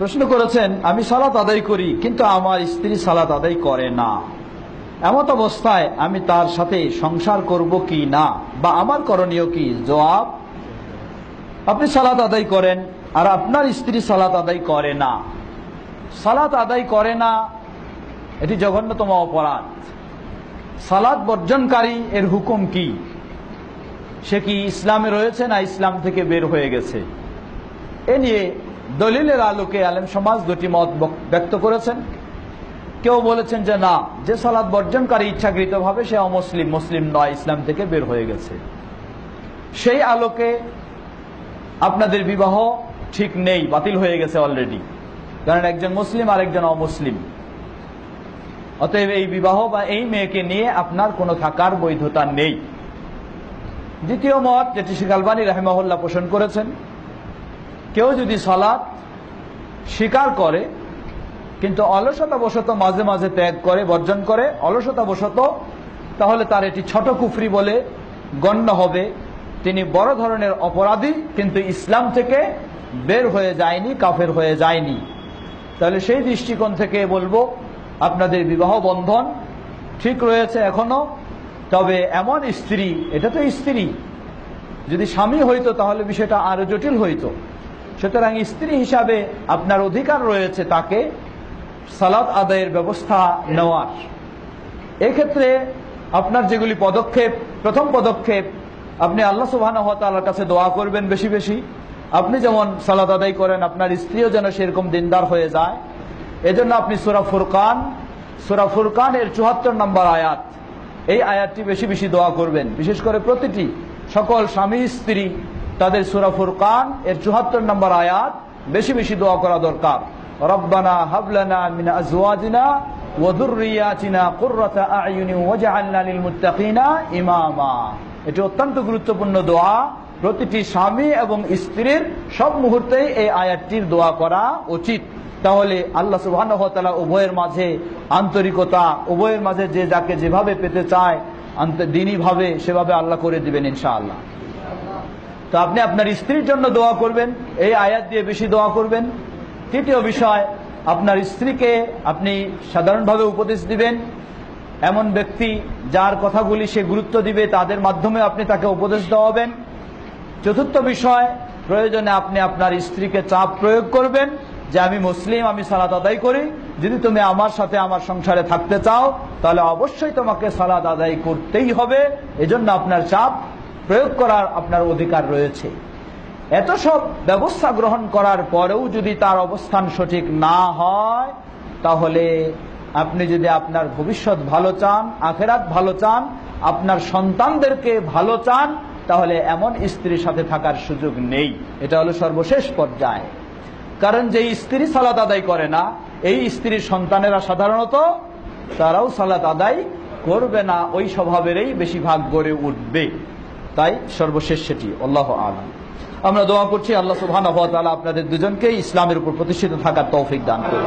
প্রশ্ন করেছেন, আমি সালাত আদায় করি, কিন্তু আমার স্ত্রী সালাত আদায় করে না। এমত অবস্থায় আমি তার সাথে সংসার করব কি না? বা আমার করণীয় কি? জবাব, আপনি সালাত আদায় করেন, আর আপনার স্ত্রী সালাত আদায় করে না। সালাত আদায় করে না, এটি জঘন্যতম অপরাধ। সালাত বর্জনকারী এর হুকুম কি? সে কি ইসলামে রয়েছে না ইসলাম থেকে বের হয়ে গেছে? এ নিয়ে দলিলের আলোকে আলেম সমাজ দুটি মত ব্যক্ত করেছেন। কেউ বলেছেন যে না, যে সালাদ বর্জনকারী ইচ্ছাকৃতভাবে সে অমুসলিম, মুসলিম নয়, ইসলাম থেকে বের হয়ে গেছে। সেই আলোকে আপনাদের বিবাহ ঠিক নেই, বাতিল হয়ে গেছে অলরেডি কারণ একজন মুসলিম আর একজন অমুসলিম। অতএব এই বিবাহ বা এই মেয়েকে নিয়ে আপনার কোনো থাকার বৈধতা নেই। দ্বিতীয় মত, যেটি শেখ আলবানী রাহেমাহুল্লাহ পোষণ করেছেন কেউ যদি সালাত স্বীকার করে, কিন্তু অলসতা বশত মাঝে মাঝে ত্যাগ করে, বর্জন করে অলসতা বশত তাহলে তার এটি ছোট কুফরি বলে গণ্য হবে। তিনি বড় ধরনের অপরাধী, কিন্তু ইসলাম থেকে বের হয়ে যায়নি, কাফের হয়ে যায়নি। তাহলে সেই দৃষ্টিকোণ থেকে বলব, আপনাদের বিবাহ বন্ধন ঠিক রয়েছে এখনও, তবে এমন স্ত্রী, এটা তো স্ত্রী, যদি স্বামী হইতো তাহলে বিষয়টা আরও জটিল হইতো। সুতরাং স্ত্রী হিসাবে আপনার অধিকার রয়েছে তাকে সালাত আদায়ের ব্যবস্থা নেওয়ার। এক্ষেত্রে আপনার যেগুলি পদক্ষেপ, প্রথম পদক্ষেপ, আপনি আল্লাহ সুবাহর কাছে দোয়া করবেন বেশি বেশি। আপনি যেমন সালাত আদায় করেন, আপনার স্ত্রীও যেন সেরকম দিনদার হয়ে যায়। এজন্য আপনি সুরা ফুরকান সুরা ফুরকান এর চুহাত্তর নম্বর আয়াত, এই আয়াতটি বেশি বেশি দোয়া করবেন। বিশেষ করে প্রতিটি সকল স্বামী স্ত্রী তাদের সুরা ফুরকান, এর চুহাত্তর নম্বর আয়াত, বেশি বেশি দোয়া করা দরকার। হাবলানা মুত্তাকিনা ইমামা। এটি অত্যন্ত গুরুত্বপূর্ণ দোয়া। প্রতিটি স্বামী এবং স্ত্রীর সব মুহূর্তেই এই আয়াতটির দোয়া করা উচিত। তাহলে আল্লাহ ওয়া উভয়ের মাঝে আন্তরিকতা, উভয়ের মাঝে যে যাকে যেভাবে পেতে চায় দিনই ভাবে সেভাবে আল্লাহ করে দিবেন ইনশাআল্লাহ। তো আপনি আপনার স্ত্রীর জন্য দোয়া করবেন, এই আয়াত দিয়ে বেশি দোয়া করবেন। তৃতীয় বিষয়, আপনার স্ত্রীকে আপনি সাধারণভাবে উপদেশ দিবেন। এমন ব্যক্তি যার কথাগুলি সে গুরুত্ব দিবে, তাদের মাধ্যমে আপনি তাকে উপদেশ দেওয়াবেন। চতুর্থ বিষয়, প্রয়োজনে আপনি আপনার স্ত্রীকে চাপ প্রয়োগ করবেন, যে আমি মুসলিম, আমি সালাদ আদায় করি। যদি তুমি আমার সাথে আমার সংসারে থাকতে চাও, তাহলে অবশ্যই তোমাকে সালাদ আদায় করতেই হবে। এজন্য আপনার চাপ প্রয়োগ করার আপনার অধিকার রয়েছে। এত সব ব্যবস্থা গ্রহণ করার পরেও যদি তার অবস্থান সঠিক না হয়, তাহলে আপনি যদি আপনার ভবিষ্যৎ ভালো চান, আখেরাত ভালো চান, আপনার সন্তানদেরকে ভালো চান, তাহলে এমন স্ত্রীর সাথে থাকার সুযোগ নেই। এটা হলো সর্বশেষ পর্যায়ে। কারণ যে স্ত্রী সালাত আদায় করে না, এই স্ত্রীর সন্তানেরা সাধারণত তারাও সালাত আদায় করবে না, ওই স্বভাবেরই বেশিরভাগ গড়ে উঠবে। তাই সর্বশেষ সেটি, আল্লাহ আলম। আমরা দোয়া করছি আল্লাহ সুহান আপনাদের দুজনকে ইসলামের উপর প্রতিষ্ঠিত থাকার তৌফিক দান করুন।